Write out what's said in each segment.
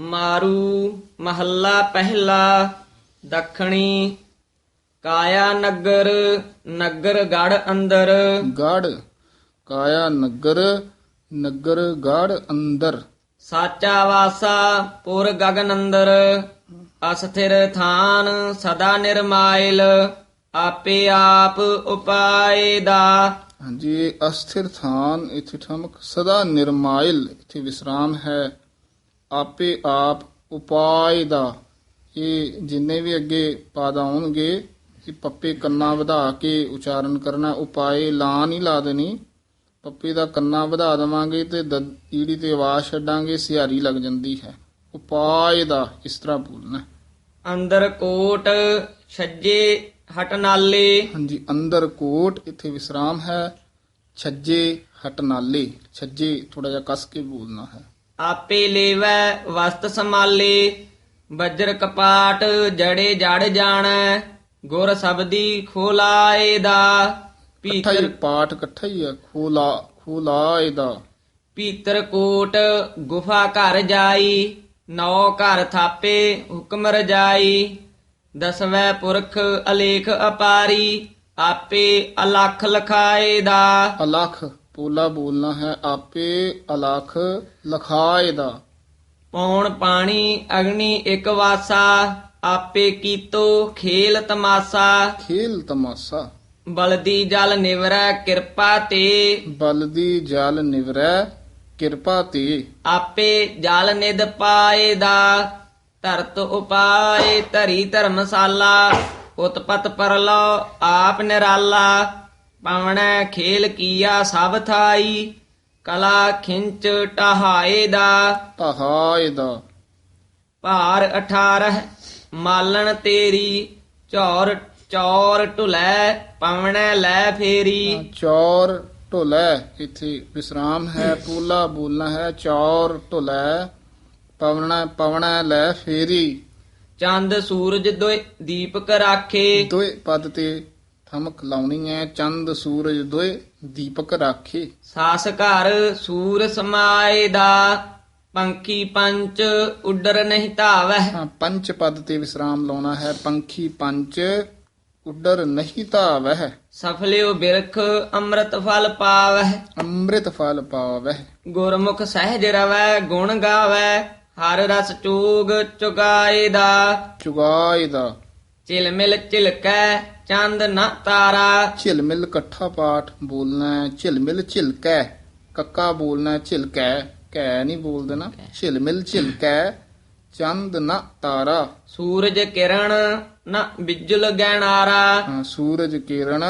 ਮਾਰੂ ਮਹੱਲਾ ਪਹਿਲਾ ਦੱਖਣੀ ਕਾਇਆ ਨਗਰ ਨਗਰ ਗੜ ਅੰਦਰ। ਗੜ ਕਾਇਆ ਨਗਰ ਨਗਰ ਗੜ ਅੰਦਰ। ਸਾਚਾ ਵਾਸਾ ਪੁਰ ਗਗਨ ਅੰਦਰ ਅਸਥਿਰ ਥਾਨ ਸਦਾ ਨਿਰਮਾਇਲ ਆਪੇ ਆਪ ਉਪਾਏ ਦਾ। ਹਾਂਜੀ ਅਸਥਿਰ ਥਾਨ ਇਥੇ ਠਮਕ ਸਦਾ ਨਿਰਮਾਇਲ ਇਥੇ ਵਿਸਰਾਮ ਹੈ। ਆਪੇ ਆਪ ਉਪਾਏ ਦਾ। ਇਹ ਜਿੰਨੇ ਵੀ ਅੱਗੇ ਪਦ ਆਉਣਗੇ ਇਹ ਪੱਪੇ ਕੰਨਾ ਵਧਾ ਕੇ ਉਚਾਰਨ ਕਰਨਾ। ਉਪਾਏ ਲਾ ਨਹੀਂ ਲਾ ਦੇਣੀ। ਪੱਪੇ ਦਾ ਕੰਨਾ ਵਧਾ ਦੇਵਾਂਗੇ ਤੇ ਈੜੀ ਤੇ ਆਵਾਜ਼ ਛੱਡਾਂਗੇ ਸਿਹਾਰੀ ਲੱਗ ਜਾਂਦੀ ਹੈ। ਉਪਾਏ ਦਾ ਇਸ ਤਰ੍ਹਾਂ ਬੋਲਣਾ। ਅੰਦਰ ਕੋਟ ਛੱਜੇ ਹਟ ਨਾਲੇ ਹਾਂਜੀ ਅੰਦਰ ਕੋਟ ਇੱਥੇ ਵਿਸਰਾਮ ਹੈ। ਛੱਜੇ ਹਟ ਨਾਲੇ ਛੱਜੇ ਥੋੜਾ ਜਿਹਾ ਕੱਸ ਕੇ ਬੋਲਣਾ ਹੈ। ਆਪੇ ਲੇਵੈ ਵਸਤ ਸੰਭਾਲੇ ਬੱਜਰ ਕਪਾਟ ਜੜੇ ਜੜ ਜਾਣੈ ਗੁਰ ਸਬਦੀ ਖੋਲਾਏ ਦਾ ਇਕੱਠਾ ਹੀ ਪੀਤਰ ਪਾਠ ਇਕੱਠਾ ਹੀ ਹੈ ਖੋਲਾ ਖੋਲਾ ਇਹਦਾ ਪੀਤਰ ਕੋਟ ਗੁਫਾ ਘਰ ਜਾਈ ਨੌ ਘਰ ਥਾਪੇ ਹੁਕਮ ਰਜਾਈ ਦਸਵੇਂ ਪੁਰਖ ਅਲੇਖ ਅਪਾਰੀ ਆਪੇ ਅਲਖ ਲਖਾਏ ਦਾ ਅਲਖ। ਪੋਲਾ ਬੋਲਣਾ ਹੈ ਆਪੇ ਅਲਖ ਲਖਾਏ ਦਾ। ਪੌਣ ਪਾਣੀ ਅਗਨੀ ਇੱਕ ਵਾਸਾ ਆਪੇ ਕੀਤੋ ਖੇਲ ਤਮਾਸਾ। ਖੇਲ ਤਮਾਸਾ। ਬਲਦੀ ਜਲ ਨਿਵਰੈ ਕਿਰਪਾ ਤੇ। ਬਲਦੀ ਜਲ ਨਿਵਰੈ ਕਿਰਪਾ ਤੇ। ਆਪੇ ਜਲ ਨਿਦ ਪਾਏ ਦਾ ਧਰਤ ਉਪਾਏ ਧਰੀ ਧਰਮਸਾਲਾ। ਉਤਪਤ ਪਰਲੋ ਆਪ ਨਿਰਾਲਾ। ਪਾਵਣੈ ਖੇਲ ਕੀਆ ਸਭ ਥਾਈ ਕਲਾ ਖਿੰਚ ਟਹਾਏ ਦਾ। ਤਹਾਏ ਦਾ। ਭਾਰ 18 ਮਾਲਣ ਤੇਰੀ ਝੌਰ ਚੌਰ ਢੁਲੈ ਪਵਣੈ ਲੈ ਫੇਰੀ। ਚੌਰ ਢੋਲੇ ਇੱਥੇ ਵਿਸਰਾਮ ਹੈ ਪੋਲਾ ਬੋਲਣਾ ਹੈ ਚੌਰ ਢੋਲੇ ਪਵਣਾ ਪਵਣਾ ਲੈ ਫੇਰੀ। ਚੰਦ ਸੂਰਜ ਦੋਇ ਦੀਪਕ ਰਾਖੇ। ਦੋਏ ਪਦ ਤੇ ਠਮਕ ਲਾਉਣੀ ਹੈ ਚੰਦ ਸੂਰਜ ਦੋਏ ਦੀਪਕ ਰਾਖੇ। ਸਾਸ ਘਰ ਸੂਰ ਸਮਾਏ ਦਾ ਪੰਖੀ ਪੰਚ ਉੱਡਰ ਨਹੀਂ ਧਾਵੈ ਹਾਂ ਪੰਚ ਪਦ ਤੇ ਵਿਸਰਾਮ ਲਾਉਣਾ ਹੈ ਪੰਖੀ ਪੰਚ ਉੱਡਰ ਨਹੀਂ ਧਾਵਹਿ। ਸਫਲਿਓ ਬਿਰਖ ਅੰਮ੍ਰਿਤ ਫਲ ਪਾਵੈ ਅੰਮ੍ਰਿਤ ਫਲ ਪਾਵਹਿ। ਗੁਰਮੁਖ ਸਹਿਜ ਰਵੈ ਗੁਣ ਗਾਵੈ ਹਰ ਰਸ ਚੂਗ ਚੁਗਾਏ ਦਾ। ਚੁਗਾਏ ਦਾ। ਚਿਲ ਮਿਲ ਚਿਲਕੈ ਚੰਦ ਨਾ ਤਾਰਾ। ਝਿਲਮਿਲ ਇਕੱਠਾ ਪਾਠ ਬੋਲਣਾ ਹੈ ਝਿਲਮਿਲ ਝਿਲਕੈ ਕੱਕਾ ਬੋਲਣਾ ਹੈ ਝਿਲਕੈ ਕੈ ਨਹੀਂ ਬੋਲ ਦੇਣਾ ਝਿਲਮਿਲ ਝਿਲਕੈ ਚੰਦ ਨਾ ਤਾਰਾ। ਸੂਰਜ ਕਿਰਨ ਨਾ ਬਿਜਲ ਗੈਣਾਰਾ ਹਾਂ, ਸੂਰਜ ਕਿਰਨ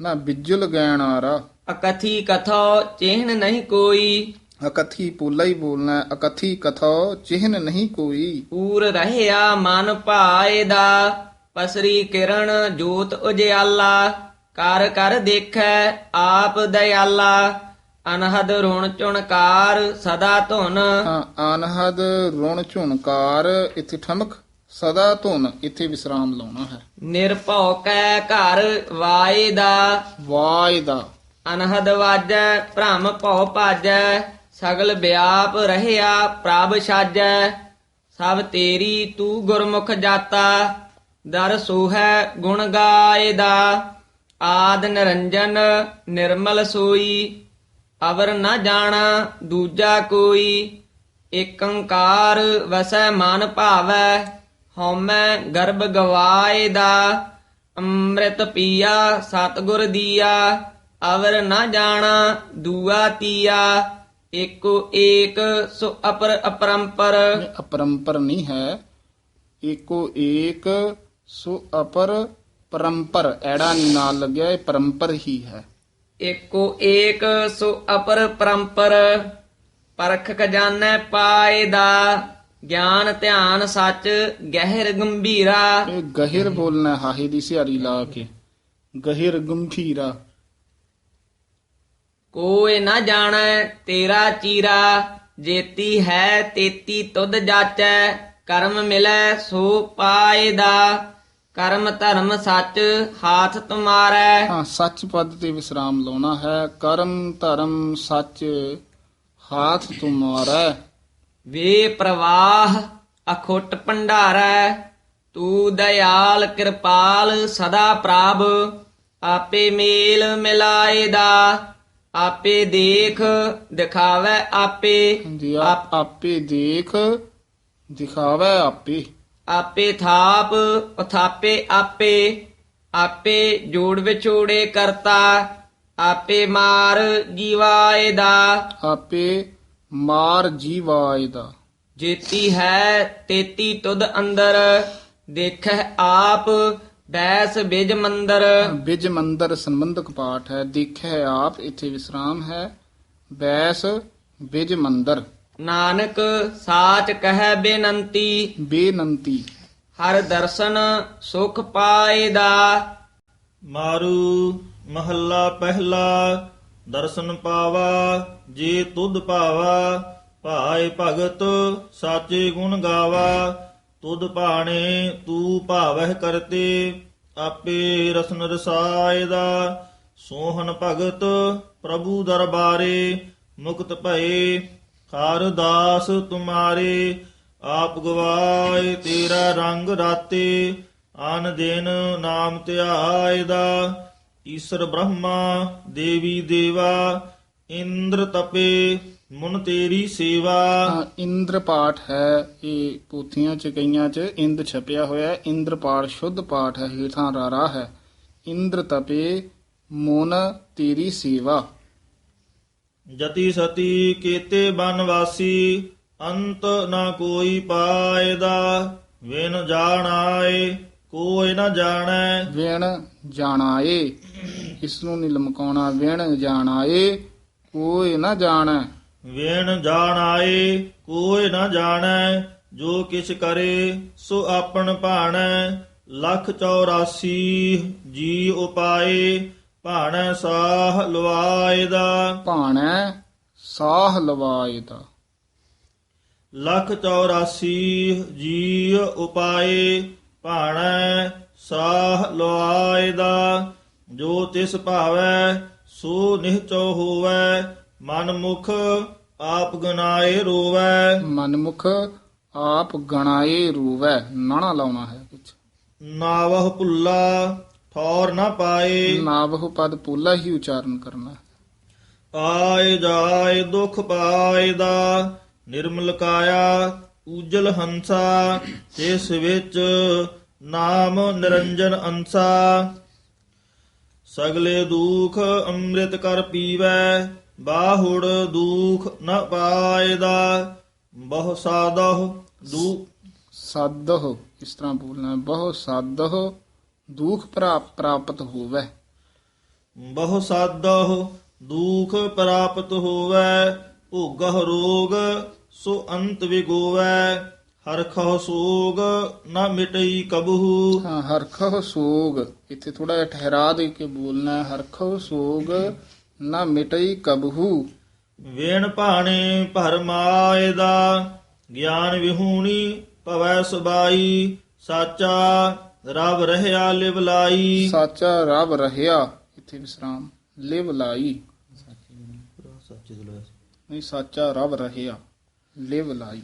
ਨਾ ਬਿਜੁਲ ਗੈਣਾਰਾ ਅਕਥੀ ਕਥੋ ਚਿਹਨ ਨਹੀਂ ਕੋਈ। ਅਕਥੀ ਪੋਲਾ ਹੀ ਬੋਲਣਾ ਹੈ, ਅਕਥੀ ਕਥੋ ਚਿਹਨ ਨਹੀਂ ਕੋਈ। ਪੂਰ ਰਹਿਆ ਮਨ ਭਾਏ ਦਾ। ਪਸਰੀ ਕਿਰਨ ਜੋਤ ਉਜਿਆਲਾ ਕਰ ਕਰ ਦੇਖੈ ਆਪ ਦਇਆਲਾ। ਅਨਹਦ ਰੁਣ ਚੁਣਕਾਰ ਸਦਾ ਧੁਨ। ਹਾਂ ਅਨਹਦ ਰੁਣ ਝੁਨਕਾਰ ਇੱਥੇ ਠਮਕ ਸਦਾ ਧੁਨ ਇੱਥੇ ਵਿਸਰਾਮ ਲਾਉਣਾ ਹੈ। ਨਿਰਭਉ ਕੈ ਘਰ ਵਾਏ ਦਾ ਅਨਹਦ ਵਾਜੈ ਭ੍ਰਮ ਭਉ ਭਾਜੈ ਸਗਲ ਵਿਆਪ ਰਹਿਆ ਪ੍ਰਭ ਸਾਜੈ। ਸਭ ਤੇਰੀ ਤੂੰ ਗੁਰਮੁਖ ਜਾਤਾ। ਦਰ ਸੋਹੈ ਗੁਣ ਗਾਏ ਦਾ ਆਦ ਨਿਰੰਜਨ ਨਿਰਮਲ ਸੋਈ, ਅਵਰ ਨਾ ਜਾਣਾ ਦੂਜਾ ਕੋਈ, ਏਕੰਕਾਰ ਵਸੈ ਮਨ ਭਾਵੈ, ਹਉਮੈ ਗਰਭ ਗਵਾਏ ਦਾ ਅੰਮ੍ਰਿਤ ਪੀਆ, ਸਤਗੁਰ ਦੀਆ, ਅਵਰ ਨਾ ਜਾਣਾ ਦੂਆ ਤੀਆ, ਏਕੋ ਏਕ ਸੋ ਅਪਰ ਅਪਰੰਪਰ। ਅਪਰੰਪਰ ਨਹੀਂ ਹੈ, ਏਕੋ ਏਕ ਸੋ ਅਪਰ ਪਰੰਪਰ ਐੜਾ ਨਾਲ ਲੱਗਿਆ ਇਹ ਪਰੰਪਰ ਹੀ ਹੈ। ਏਕੋ ਏਕ ਸੋ ਅਪਰ ਪਰੰਪਰ ਪਰਖ ਖਜ਼ਾਨੈ ਪਾਏ ਦਾ ਗਿਆਨ ਧਿਆਨ ਸੱਚ ਗਹਿਰ ਗੰਭੀਰਾ। ਇਹ ਗਹਿਰ ਬੋਲਣਾ ਹਾਹੇ ਦੀ ਸਿਹਾਰੀ ਲਾ ਕੇ। ਗਹਿਰ ਗੰਭੀਰਾ। ਕੋਏ ਨਾ ਜਾਣੈ ਤੇਰਾ ਚੀਰਾ ਜੇਤੀ ਹੈ ਤੇਤੀ ਤੁਧ ਜਾਚੈ ਕਰਮ ਮਿਲੈ ਸੋ ਪਾਏ ਦਾ। ਕਰਮ ਧਰਮ ਸੱਚ ਹਾਥ ਤੁਮਾਰੈ। ਹਾਂ ਸੱਚ ਪਦ ਤੇ ਵਿਸਰਾਮ ਲਾਉਣਾ ਹੈ। ਕਰਮ ਧਰਮ ਸੱਚ ਹਾਥ ਤੁਮਾਰਾ। ਵੇ ਪ੍ਰਵਾਹ ਅਖੁੱਟ ਭੰਡਾਰੈ ਤੂੰ ਦਇਆਲ ਕਿਰਪਾਲ ਸਦਾ ਪ੍ਰਭ ਆਪੇ ਮੇਲ ਮਿਲਾਏ ਦਾ ਆਪੇ ਦੇਖ ਦਿਖਾਵੇ ਆਪੇ। ਜੀ ਆਪ ਆਪੇ ਦੇਖ ਦਿਖਾਵੇ ਆਪੇ। ਆਪੇ ਥਾਪ ਉਥਾਪੇ ਆਪੇ ਆਪੇ ਜੋੜ ਵਿਛੋੜੇ ਕਰਤਾ ਆਪੇ ਮਾਰ ਜੀਵਾਏ ਦਾ ਆਪੇ ਮਾਰ ਜੀਵਾਏ ਦਾ ਜੇਤੀ ਹੈ ਤੇਤੀ ਤੁਧ ਅੰਦਰ ਦੇਖੈ ਆਪ ਬੈਸ ਬਿਜ ਮੰਦਰ। ਬਿਜ ਮੰਦਰ ਸੰਬੰਧਕ ਪਾਠ ਹੈ ਦੇਖੈ ਆਪ ਇੱਥੇ ਵਿਸਰਾਮ ਹੈ ਬੈਸ ਬਿਜ ਮੰਦਰ। ਨਾਨਕ ਸਾਚ ਕਹਿ ਬੇਨੰਤੀ। ਬੇਨੰਤੀ। ਹਰ ਦਰਸ਼ਨ ਸੁਖ ਪਾਏ ਦਾ ਮਾਰੂ ਮਹੱਲਾ ਪਹਿਲਾ ਦਰਸ਼ਨ ਪਾਵਾ ਜੇ ਤੁਧ ਭਾਵਾ ਭਾਏ ਭਗਤ ਸਾਚੇ ਗੁਣ ਗਾਵਾ। ਤੁਧ ਭਾਣੇ ਤੂੰ ਭਾਵਹਿ ਕਰਤੇ ਆਪੇ ਰਸਨ ਰਸਾਏ ਦਾ ਸੋਹਨ ਭਗਤ ਪ੍ਰਭੂ ਦਰਬਾਰੇ ਮੁਕਤ ਭਏ ਹਰ ਦਾਸ ਤੁਮਾਰੇ ਆਪ ਗਵਾਏ ਤੇਰਾ ਰੰਗ ਰਾਤੇ ਆਨ ਦਿਨ ਨਾਮ ਧਿਆਏ ਦਾ ਈਸ਼ਰ ਬ੍ਰਹਮਾ ਦੇਵੀ ਦੇਵਾ ਇੰਦਰ ਤਪੇ ਮੁਨ ਤੇਰੀ ਸੇਵਾ। ਹਾਂ, ਇੰਦਰ ਪਾਠ ਹੈ ਇਹ ਪੋਥੀਆਂ ਚ ਕਈਆਂ ਚ ਇੰਦ ਛਪਿਆ ਹੋਇਆ ਹੈ। ਇੰਦਰ ਪਾਠ ਸ਼ੁੱਧ ਪਾਠ ਹੈ ਹੇਠਾਂ ਰਾਰਾ ਹੈ। ਇੰਦਰ ਤਪੇ ਮੋਨ ਤੇਰੀ ਸੇਵਾ। ਜਤੀ ਸਤੀ ਕੀਤੇ ਬਨਵਾਸੀ ਅੰਤ ਨਾ ਕੋਈ ਪਾਏਦਾ ਵਿਨ ਜਾਣਾਏ ਕੋਈ ਨਾ ਜਾਣੈ। ਵਿਣ ਜਾਣਾਏ ਇਸ ਨੂੰ ਨਹੀਂ ਲਮਕਾਉਣਾ। ਵਿਣ ਜਾਣਾਏ ਕੋਈ ਨਾ ਜਾਣੈ। ਵਿਣ ਜਾਣਾਏ ਕੋਈ ਨਾ ਜਾਣੈ। ਜੋ ਕਿਛ ਕਰੇ ਸੋ ਆਪਣ ਭਾਣੈ। ਲੱਖ 84 ਜੀ ਉਪਾਏ ਭਾਣੈ ਸਾਹ ਲਵਾਏ ਦਾ ਭਾਣੈ ਸਾਹ ਲਵਾਏ ਦਾ ਲੱਖ 84 ਜੀ ਉਪਾਏ ਭਾਣੈ ਸਾਹ ਲਵਾਏ ਦਾ ਜੋ ਤਿਸ ਭਾਵੈ ਸੋ ਨਿਹਚੋ ਹੋਵੈ ਮਨ ਮੁਖ ਆਪ ਗਨਾਏ ਰੋਵੈ। ਮਨਮੁਖ ਆਪ ਗਣਾਏ ਰੂਵੈ ਨਾਣਾ ਲਾਉਣਾ ਹੈ ਵਿੱਚ ਨਾਵਹ ਭੁੱਲਾ ਠੌਰ ਨਾ ਪਾਏ। ਨਾਵਹੁ ਪਦ ਪੋਲਾ ਹੀ ਉਚਾਰਨ ਕਰਨਾ। ਆਏ ਜਾਏ ਦੁਖ ਪਾਏ ਦਾ ਨਿਰਮਲ ਕਾਇਆ ਉਜਲ ਹੰਸਾ ਜਿਸ ਵਿੱਚ ਨਾਮ ਨਿਰੰਜਨ ਅੰਸਾ। ਸਗਲੇ ਦੁਖ ਅੰਮ੍ਰਿਤ ਕਰ ਪੀਵੈ ਬਾਹੁੜ ਦੁਖ ਨ ਪਾਏਦਾ ਬਹੁ ਸਾਦਹੁ ਦੁਖ ਸਾਧੋ ਇਸ ਤਰ੍ਹਾਂ ਬੋਲਣਾ ਬਹੁ ਸਾਧੋ ਦੁਖ ਪ੍ਰਾਪ- ਪ੍ਰਾਪਤ ਹੋਵੇ। ਬਹੁ ਸਾਧਹੁ ਦੁਖ ਪ੍ਰਾਪਤ ਹੋਵੈ ਭੋਗਹ ਰੋਗ ਸੋ ਅੰਤ ਵਿਗੋਵੈ ਹਰਖਹੁ ਸੋਗ ਨਾ ਮਿਟਈ ਕਬਹੂ। ਹਾਂ ਹਰਖੋ ਸੋਗ ਇੱਥੇ ਥੋੜਾ ਜਿਹਾ ਠਹਿਰਾ ਦੇ ਕੇ ਬੋਲਣਾ ਹੈ, ਹਰਖੋ ਸੋਗ ਨਾ ਮਿਟਈ ਕਬਹੂ। ਵੇਣ ਭਾਣੇ ਭਰਮਾਏ ਦਾ ਗਿਆਨ ਵਿਹੂਣੀ ਭਵੈ ਸੁਬਾਈ ਸਾਚਾ ਰਬ ਰਹਿਆ ਲਿਵ ਲਾਈ। ਸਾਚਾ ਰਬ ਰਹਿਆ ਇੱਥੇ ਵਿਸਰਾਮ। ਲਿਵ ਲਾਈ। ਨਹੀਂ ਸਾਚਾ ਰਬ ਰਹਿਆ ਲਿਵ ਲਾਈ।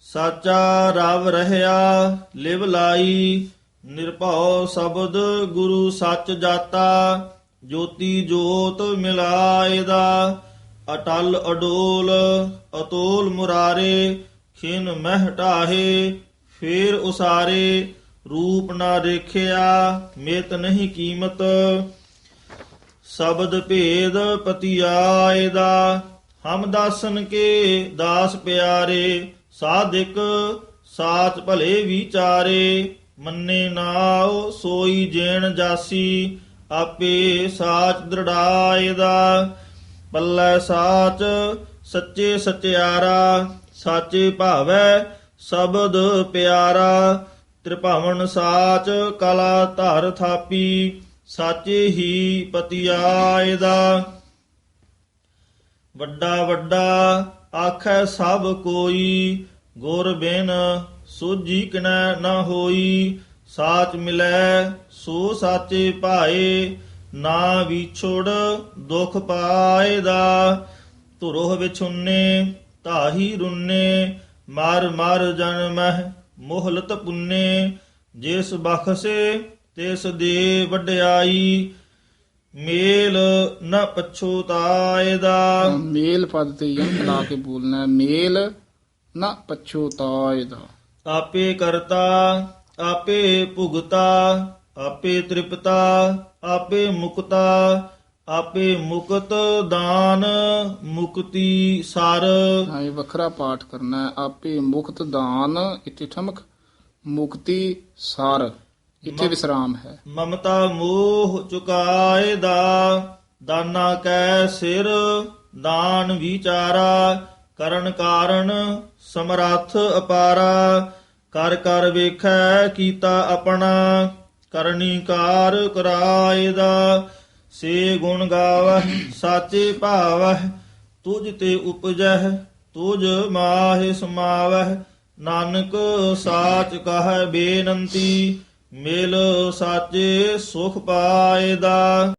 ਸਾਚਾ ਰਬ ਰਹਿਆ ਲਿਵ ਲਾਈ। ਨਿਰਭਉ ਸ਼ਬਦ ਗੁਰੂ ਸੱਚ ਜਾਤਾ ਜੋਤੀ ਜੋਤ ਮਿਲਾਏ ਦਾ ਅਟਲ ਅਡੋਲ ਅਤੋਲ ਮੁਰਾਰੇ ਖਿਨ ਮਹਿ ਫੇਰ ਉਸਾਰੇ। ਰੂਪ ਨਾ ਦੇਖਿਆ ਮਿਤ ਨਹੀਂ ਕੀਮਤ। ਸ਼ਬਦ ਭੇਦ ਪਤੀ ਆਏ ਦਾ ਹਮ ਦਾਸਨ ਕੇ ਦਾਸ ਪਿਆਰੇ, ਸਾਧਿਕ ਸਾਚ ਭਲੇ ਵਿਚਾਰੇ। ਮੰਨੇ ਨਾਉ ਸੋਈ ਜੇਣ ਜਾਸੀ, ਆਪੇ ਸਾਚ ਦ੍ਰਿੜਾਏ ਦਾ ਪੱਲੇ ਸਾਚ ਸੱਚੇ ਸਚਿਆਰਾ, ਸਾਚੇ ਭਾਵੈ ਸ਼ਬਦ ਪਿਆਰਾ। ਤ੍ਰਿਭਾਵਨ ਸਾਚ ਕਲਾ ਧਰ ਥਾਪੀ, ਸਾਚੇ ਹੀ ਪਤਿਆਏ ਦਾ। ਵੱਡਾ ਵੱਡਾ ਆਖੈ ਸਭ ਕੋਈ, ਗੁਰ ਬਿਨ ਸੋਜੀ ਕਿਨੈ ਨਾ ਹੋਈ। ਸਾਚ ਮਿਲੈ ਸੋ ਸਾਚੇ ਭਾਏ, ਨਾ ਵਿਛੋੜ ਦੁਖ ਪਾਏ ਦਾ। ਧੁਰੋਹ ਵਿਛੁੰਨੇ ਤਾਹੀ ਰੁੰਨੇ, ਮਾਰ ਮਾਰ ਜਨਮਹਿ ਮੋਹਲਤ ਪੁੰਨੇ ਜਿਸ ਬਖਸੇ ਤਿਸ ਦੇ ਵਡਿਆਈ ਮੇਲ ਨ ਪਛੋਤਾਏ ਦਾ ਮੇਲ ਪਦ ਤੇ ਯੰਕ ਲਾ ਕੇ ਬੋਲਣਾ ਹੈ। ਮੇਲ ਨਾ ਪਛੋਤਾਏ ਦਾ ਆਪੇ ਕਰਤਾ ਆਪੇ ਭੁਗਤਾ ਆਪੇ ਤ੍ਰਿਪਤਾ ਆਪੇ ਮੁਕਤਾ ਆਪੇ ਮੁਕਤ ਦਾਨ ਮੁਕਤੀ ਸਰ। ਹਾਂ ਇਹ ਵੱਖਰਾ ਪਾਠ ਕਰਨਾ ਹੈ। ਆਪੇ ਮੁਕਤ ਦਾਨ ਇੱਥੇ ਠਮਕ ਮੁਕਤੀ ਸਾਰ। ਇੱਥੇ ਵਿਸਰਾਮ ਹੈ। ਮਮਤਾ ਮੋਹ ਚੁਕਾਏ ਦਾ ਦਾਨਾ ਕੈ ਸਿਰ ਦਾਨ ਵਿਚਾਰਾ ਕਰਨ ਕਾਰਨ ਸਮਰੱਥ ਅਪਾਰਾ। ਕਰ ਕਰ ਵੇਖੈ ਕੀਤਾ ਆਪਣਾ ਕਰਨੀ ਕਾਰ ਕਰਾਏ ਦਾ। ਸੇ ਗੁਣ ਗਾਵਹਿ, ਸਾਚੇ ਭਾਵਹਿ, ਤੁਝ ਤੇ ਉਪਜਹਿ, ਤੁਝ ਮਾਹਿ ਸਮਾਵਹਿ, ਨਾਨਕ ਸਾਚ ਕਹੈ ਬੇਨੰਤੀ, ਮਿਲ ਸਾਚੇ ਸੁਖ ਪਾਏ ਦਾ।